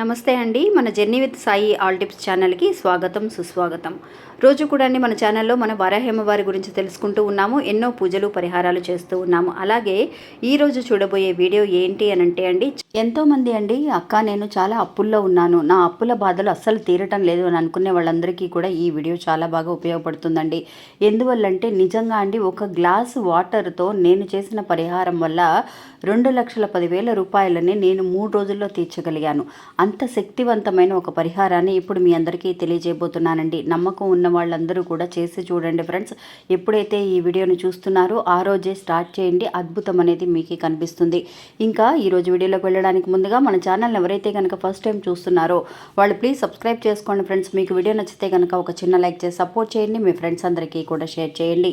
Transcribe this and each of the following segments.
నమస్తే అండి. మన journey with Sai all tips ఛానల్కి స్వాగతం సుస్వాగతం. రోజు కూడా అండి మన ఛానల్లో మన వారాహేమవారి గురించి తెలుసుకుంటూ ఉన్నాము ఎన్నో పూజలు పరిహారాలు చేస్తూ ఉన్నాము. అలాగే ఈరోజు చూడబోయే వీడియో ఏంటి అని అంటే అండి ఎంతోమంది అండి అక్క నేను చాలా అప్పుల్లో ఉన్నాను. నా అప్పుల బాధలు అస్సలు తీరటం లేదు అని అనుకునే వాళ్ళందరికీ కూడా ఈ వీడియో చాలా బాగా ఉపయోగపడుతుందండి. ఎందువల్లంటే నిజంగా అండి ఒక గ్లాస్ వాటర్తో నేను చేసిన పరిహారం వల్ల రెండు లక్షల పదివేల రూపాయలని నేను మూడు రోజుల్లో తీర్చగలిగాను. అంత శక్తివంతమైన ఒక పరిహారాన్ని ఇప్పుడు మీ అందరికీ తెలియజేయబోతున్నానండి. నమ్మకం ఉన్న వాళ్ళందరూ కూడా చేసి చూడండి ఫ్రెండ్స్. ఎప్పుడైతే ఈ వీడియోను చూస్తున్నారో ఆ రోజే స్టార్ట్ చేయండి. అద్భుతం అనేది మీకు కనిపిస్తుంది. ఇంకా ఈరోజు వీడియోలోకి వెళ్ళడానికి ముందుగా మన ఛానల్ ఎవరైతే కనుక ఫస్ట్ టైం చూస్తున్నారో వాళ్ళు ప్లీజ్ సబ్స్క్రైబ్ చేసుకోండి ఫ్రెండ్స్. మీకు వీడియో నచ్చితే కనుక ఒక చిన్న లైక్ చేసి సపోర్ట్ చేయండి. మీ ఫ్రెండ్స్ అందరికీ కూడా షేర్ చేయండి.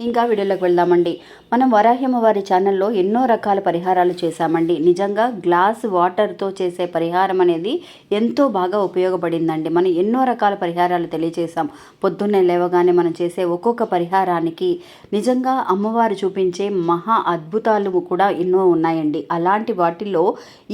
ఇంకా వీడియోలోకి వెళ్దామండి. మనం వరాహ్యమ వారి ఛానల్లో ఎన్నో రకాల పరిహారాలు చేశామండి. నిజంగా గ్లాస్ వాటర్తో చేసే పరిహారం అనేది ఎంతో బాగా ఉపయోగపడిందండి. మనం ఎన్నో రకాల పరిహారాలు తెలియజేసాం పొద్దున్నే లేవగానే మనం చేసే ఒక్కొక్క పరిహారానికి నిజంగా అమ్మవారు చూపించే మహా అద్భుతాలు కూడా ఎన్నో ఉన్నాయండి. అలాంటి వాటిల్లో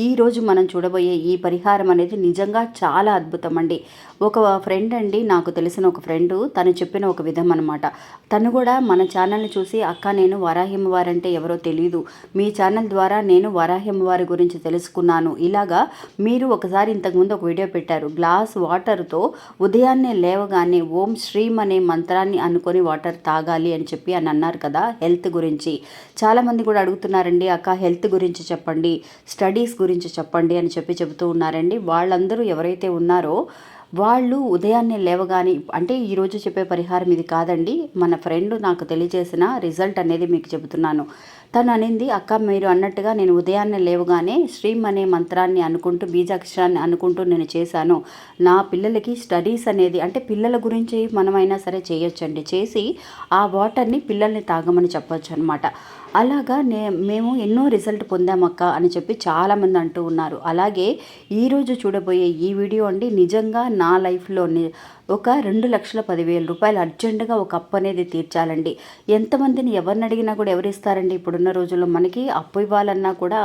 ఈరోజు మనం చూడబోయే ఈ పరిహారం అనేది నిజంగా చాలా అద్భుతం అండి ఒక ఫ్రెండ్ అండి నాకు తెలిసిన ఒక ఫ్రెండ్ తను చెప్పిన ఒక విధం అనమాట తను కూడా మన ఛానల్ని చూసి అక్క నేను వరాహిమ వారంటే ఎవరో తెలియదు మీ ఛానల్ ద్వారా నేను వరాహిమ వారి గురించి తెలుసుకున్నాను. ఇలాగా మీరు ఒకసారి ఇంతకుముందు ఒక వీడియో పెట్టారు. గ్లాస్ వాటర్తో ఉదయాన్నే లేవగానే ఓం శ్రీం అనే మంత్రాన్ని అనుకొని వాటర్ తాగాలి అని చెప్పి అని అన్నారు కదా హెల్త్ గురించి. చాలామంది కూడా అడుగుతున్నారండి అక్క హెల్త్ గురించి చెప్పండి స్టడీస్ గురించి చెప్పండి అని చెప్పి చెబుతూ ఉన్నారండి. వాళ్ళందరూ ఎవరైతే ఉన్నారో వాళ్ళు ఉదయాన్నే లేవగానే అంటే ఈరోజు చెప్పే పరిహారం ఇది కాదండి. మన ఫ్రెండ్ నాకు తెలియజేసిన రిజల్ట్ అనేది మీకు చెబుతున్నాను. తను అనింది అక్క మీరు అన్నట్టుగా నేను ఉదయాన్నే లేవగానే శ్రీం అనే మంత్రాన్ని అనుకుంటూ బీజాక్షరాన్ని అనుకుంటూ నేను చేశాను. నా పిల్లలకి స్టడీస్ అనేది అంటే పిల్లల గురించి మనమైనా సరే చేయొచ్చండి. చేసి ఆ వాటర్ని పిల్లల్ని తాగమని చెప్పొచ్చు అనమాట అలాగా నే మేము ఎన్నో రిజల్ట్ పొందామక్క అని చెప్పి చాలామంది అంటూ ఉన్నారు. అలాగే ఈరోజు చూడబోయే ఈ వీడియో అండి నిజంగా నా లైఫ్లో ఒక రెండు లక్షల పదివేల రూపాయలు అర్జెంటుగా ఒక అప్పు అనేది తీర్చాలండి. ఎంతమందిని ఎవరిని అడిగినా కూడా ఎవరు ఇస్తారండి? ఇప్పుడున్న రోజుల్లో మనకి అప్పు ఇవ్వాలన్నా కూడా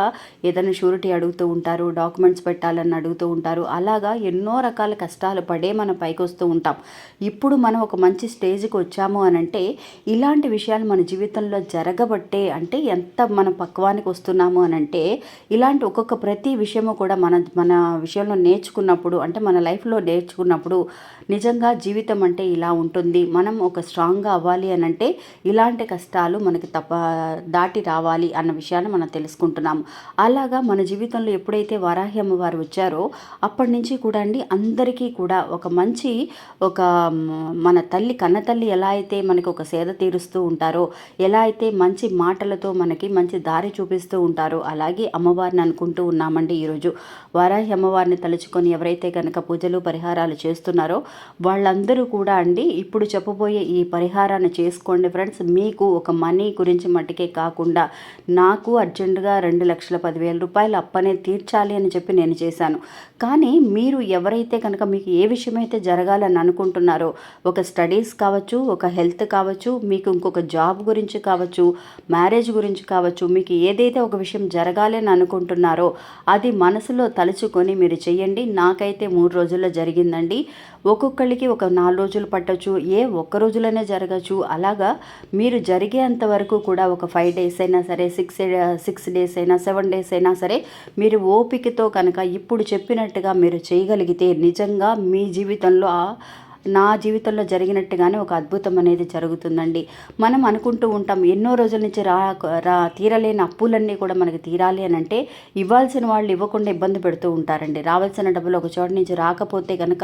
ఏదైనా షూరిటీ అడుగుతూ ఉంటారు డాక్యుమెంట్స్ పెట్టాలని అడుగుతూ ఉంటారు. అలాగా ఎన్నో రకాల కష్టాలు పడే మనం పైకి వస్తూ ఉంటాం. ఇప్పుడు మనం ఒక మంచి స్టేజ్కి వచ్చాము అని అంటే ఇలాంటి విషయాలు మన జీవితంలో జరగబట్టే అంటే ఎంత మన పక్వానికి వస్తున్నాము అని అంటే ఇలాంటి ఒక్కొక్క ప్రతి విషయము కూడా మన మన విషయంలో నేర్చుకున్నప్పుడు అంటే మన లైఫ్లో నేర్చుకున్నప్పుడు నిజంగా జీవితం అంటే ఇలా ఉంటుంది. మనం ఒక స్ట్రాంగ్గా అవ్వాలి అని అంటే ఇలాంటి కష్టాలు మనకి తప్ప దాటి రావాలి అన్న విషయాన్ని మనం తెలుసుకుంటున్నాము. అలాగా మన జీవితంలో ఎప్పుడైతే వారాహి అమ్మవారు వచ్చారో అప్పటి నుంచి కూడా అండి అందరికీ కూడా ఒక మంచి ఒక మన తల్లి కన్న తల్లి ఎలా అయితే మనకి ఒక సేద తీరుస్తూ ఉంటారో ఎలా అయితే మంచి మాటలతో మనకి మంచి దారి చూపిస్తూ ఉంటారో అలాగే అమ్మవారిని అనుకుంటూ ఉన్నామండి ఈరోజు. వారాహి అమ్మవారిని తలుచుకొని ఎవరైతే కనుక పూజలు పరిహారాలు చేస్తున్నారో వాళ్ళందరూ కూడా అండి ఇప్పుడు చెప్పబోయే ఈ పరిహారాన్ని చేసుకోండి ఫ్రెండ్స్. మీకు ఒక మనీ గురించి మట్టుకే కాకుండా నాకు అర్జెంటుగా రెండు లక్షల పదివేల రూపాయలు అప్పనే తీర్చాలి అని చెప్పి నేను చేశాను. కానీ మీరు ఎవరైతే కనుక మీకు ఏ విషయం అయితే జరగాలని అనుకుంటున్నారో ఒక స్టడీస్ కావచ్చు ఒక హెల్త్ కావచ్చు మీకు ఇంకొక జాబ్ గురించి కావచ్చు మ్యారేజ్ గురించి కావచ్చు మీకు ఏదైతే ఒక విషయం జరగాలి అని అనుకుంటున్నారో అది మనసులో తలుచుకొని మీరు చేయండి. నాకైతే మూడు రోజుల్లో జరిగిందండి. ఒక్కొక్కరికి ఒక నాలుగు రోజులు పట్టచ్చు ఏ ఒక్క రోజులోనే జరగచ్చు. అలాగా మీరు జరిగేంత వరకు కూడా ఒక ఫైవ్ డేస్ అయినా సరే సిక్స్ సిక్స్ డేస్ అయినా సెవెన్ డేస్ అయినా సరే మీరు ఓపికతో కనుక ఇప్పుడు చెప్పినట్టుగా మీరు చేయగలిగితే నిజంగా మీ జీవితంలో నా జీవితంలో జరిగినట్టుగానే ఒక అద్భుతం అనేది జరుగుతుందండి. మనం అనుకుంటూ ఉంటాం ఎన్నో రోజుల నుంచి రా రా తీరలేని అప్పులన్నీ కూడా మనకి తీరాలి అని అంటే ఇవ్వాల్సిన వాళ్ళు ఇవ్వకుండా ఇబ్బంది పెడుతూ ఉంటారండి. రావాల్సిన డబ్బులు ఒక చోట నుంచి రాకపోతే కనుక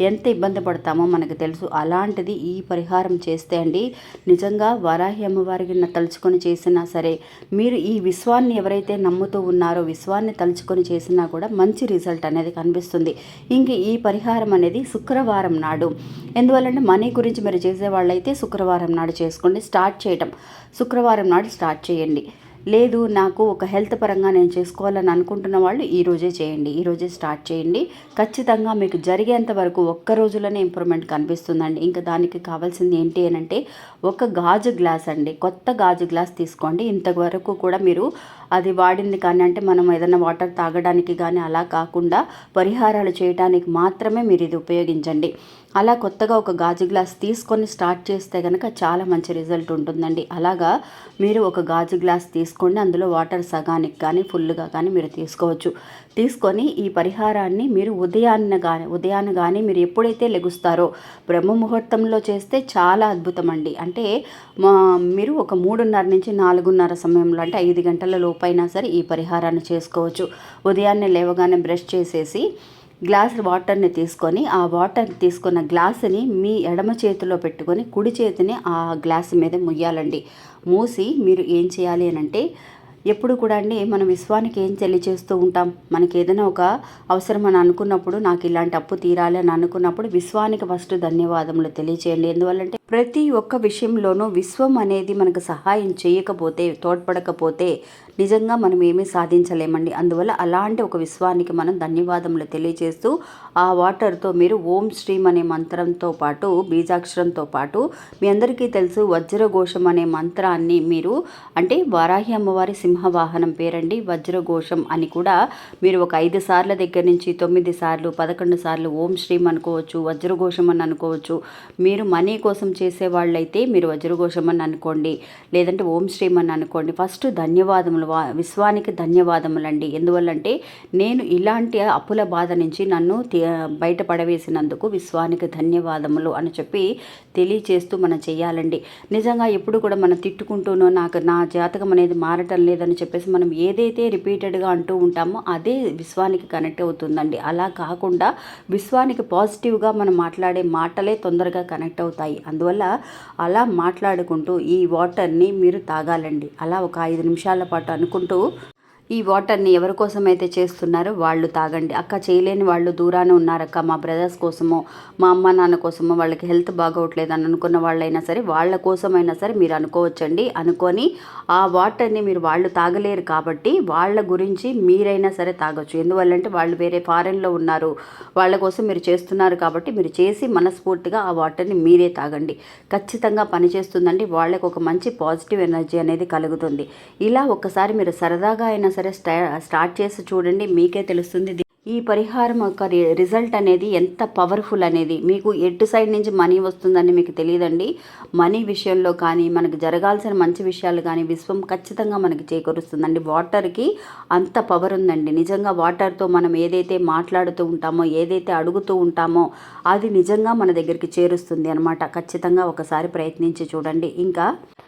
ఎంత ఇబ్బంది పడతామో మనకు తెలుసు. అలాంటిది ఈ పరిహారం చేస్తే అండి నిజంగా వరాహి అమ్మవారికి తలుచుకొని చేసినా సరే మీరు ఈ విశ్వాన్ని ఎవరైతే నమ్ముతూ ఉన్నారో విశ్వాన్ని తలుచుకొని చేసినా కూడా మంచి రిజల్ట్ అనేది కనిపిస్తుంది. ఇంక ఈ పరిహారం అనేది శుక్రవారం నాడు ఎందువల్లంటే మనీ గురించి మీరు చేసే వాళ్ళైతే శుక్రవారం నాడు చేసుకోండి స్టార్ట్ చేయటం. శుక్రవారం నాడు స్టార్ట్ చేయండి. లేదు నాకు ఒక హెల్త్ పరంగా నేను చేసుకోవాలని అనుకుంటున్న వాళ్ళు ఈరోజే చేయండి. ఈరోజే స్టార్ట్ చేయండి. ఖచ్చితంగా మీకు జరిగేంత వరకు ఒక్క రోజులోనే ఇంప్రూవ్మెంట్ కనిపిస్తుందండి. ఇంకా దానికి కావాల్సింది ఏంటి అని అంటే ఒక గాజు గ్లాస్ అండి. కొత్త గాజు గ్లాస్ తీసుకోండి. ఇంతవరకు కూడా మీరు అది వాడింది కానీ అంటే మనం ఏదైనా వాటర్ తాగడానికి కానీ అలా కాకుండా పరిహారాలు చేయడానికి మాత్రమే మీరు ఇది ఉపయోగించండి. అలా కొత్తగా ఒక గాజు గ్లాస్ తీసుకొని స్టార్ట్ చేస్తే కనుక చాలా మంచి రిజల్ట్ ఉంటుందండి. అలాగా మీరు ఒక గాజు గ్లాస్ తీసుకోండి అందులో వాటర్ సగానికి కానీ ఫుల్గా కానీ మీరు తీసుకోవచ్చు. తీసుకొని ఈ పరిహారాన్ని మీరు ఉదయాన్న కానీ ఉదయాన్న కానీ మీరు ఎప్పుడైతే లెగుస్తారో బ్రహ్మ ముహూర్తంలో చేస్తే చాలా అద్భుతం అండి. అంటే మా మీరు ఒక మూడున్నర నుంచి నాలుగున్నర సమయంలో అంటే ఐదు గంటల లోపైనా సరే ఈ పరిహారాన్ని చేసుకోవచ్చు. ఉదయాన్నే లేవగానే బ్రష్ చేసేసి గ్లాస్ వాటర్ని తీసుకొని ఆ వాటర్ తీసుకున్న గ్లాసుని మీ ఎడమ చేతిలో పెట్టుకొని కుడి చేతిని ఆ గ్లాస్ మీద ముయ్యాలండి. మూసి మీరు ఏం చేయాలి అని అంటే ఎప్పుడు కూడా అండి మనం విశ్వానికి ఏం తెలియచేస్తూ ఉంటాం? మనకి ఏదైనా ఒక అవసరం అని అనుకున్నప్పుడు నాకు ఇలాంటి అప్పు తీరాలి అని అనుకున్నప్పుడు విశ్వానికి ఫస్ట్ ధన్యవాదములు తెలియచేయండి. ఎందువల్లంటే ప్రతి ఒక్క విషయంలోనూ విశ్వం అనేది మనకు సహాయం చేయకపోతే తోడ్పడకపోతే నిజంగా మనం ఏమీ సాధించలేమండి. అందువల్ల అలాంటి ఒక విశ్వానికి మనం ధన్యవాదములు తెలియజేస్తూ ఆ వాటర్తో మీరు ఓం శ్రీం అనే మంత్రంతో పాటు బీజాక్షరంతో పాటు మీ అందరికీ తెలుసు వజ్రఘోషం అనే మంత్రాన్ని మీరు అంటే వారాహి అమ్మవారి సింహవాహనం పేరండి వజ్రఘోషం అని కూడా మీరు ఒక ఐదు సార్ల దగ్గర నుంచి తొమ్మిది సార్లు పదకొండు సార్లు ఓం శ్రీం అనుకోవచ్చు వజ్రఘోషం అని అనుకోవచ్చు. మీరు మనీ కోసం చేసే వాళ్ళైతే మీరు వజ్రఘోషం అని అనుకోండి లేదంటే ఓం శ్రీం అని అనుకోండి. ఫస్ట్ ధన్యవాదములు వా విశ్వానికి ధన్యవాదములండి. ఎందువల్లంటే నేను ఇలాంటి అప్పుల బాధ నుంచి నన్ను బయటపడవేసినందుకు విశ్వానికి ధన్యవాదములు అని చెప్పి తెలియచేస్తూ మనం చేయాలండి నిజంగా ఎప్పుడు కూడా మనం తిట్టుకుంటూనో నాకు నా జాతకం అనేది మారటం లేదని చెప్పేసి మనం ఏదైతే రిపీటెడ్గా అంటూ ఉంటామో అదే విశ్వానికి కనెక్ట్ అవుతుందండి. అలా కాకుండా విశ్వానికి పాజిటివ్గా మనం మాట్లాడే మాటలే తొందరగా కనెక్ట్ అవుతాయి. అందువల్ల అలా మాట్లాడుకుంటూ ఈ వాటర్ని మీరు తాగాలండి. అలా ఒక ఐదు నిమిషాల పాటు అనుకుంటూ ఈ వాటర్ని ఎవరి కోసం అయితే చేస్తున్నారో వాళ్ళు తాగండి. అక్క చేయలేని వాళ్ళు దూరాన ఉన్నారక్క. మా బ్రదర్స్ కోసమో మా అమ్మ నాన్న కోసమో వాళ్ళకి హెల్త్ బాగోట్లేదు అని అనుకున్న వాళ్ళైనా సరే వాళ్ళ కోసమైనా సరే మీరు అనుకోవచ్చండి. అనుకొని ఆ వాటర్ని మీరు వాళ్ళు తాగలేరు కాబట్టి వాళ్ళ గురించి మీరైనా సరే తాగొచ్చు. ఎందువల్లంటే వాళ్ళు వేరే ఫారెన్లో ఉన్నారు. వాళ్ళ కోసం మీరు చేస్తున్నారు కాబట్టి మీరు చేసి మనస్ఫూర్తిగా ఆ వాటర్ని మీరే తాగండి. ఖచ్చితంగా పనిచేస్తుందండి వాళ్ళకు ఒక మంచి పాజిటివ్ ఎనర్జీ అనేది కలుగుతుంది. ఇలా ఒక్కసారి మీరు సరదాగా అయినా సరే సరే స్టార్ట్ చేసి చూడండి మీకే తెలుస్తుంది. ఈ పరిహారం యొక్క రిజల్ట్ అనేది ఎంత పవర్ఫుల్ అనేది. మీకు ఎటు సైడ్ నుంచి మనీ వస్తుందని మీకు తెలియదండి. మనీ విషయంలో కానీ మనకు జరగాల్సిన మంచి విషయాలు కానీ విశ్వం ఖచ్చితంగా మనకి చేకూరుస్తుందండి. వాటర్కి అంత పవర్ ఉందండి. నిజంగా వాటర్తో మనం ఏదైతే మాట్లాడుతూ ఉంటామో ఏదైతే అడుగుతూ ఉంటామో అది నిజంగా మన దగ్గరికి చేరుస్తుంది అనమాట ఖచ్చితంగా ఒకసారి ప్రయత్నించి చూడండి. ఇంకా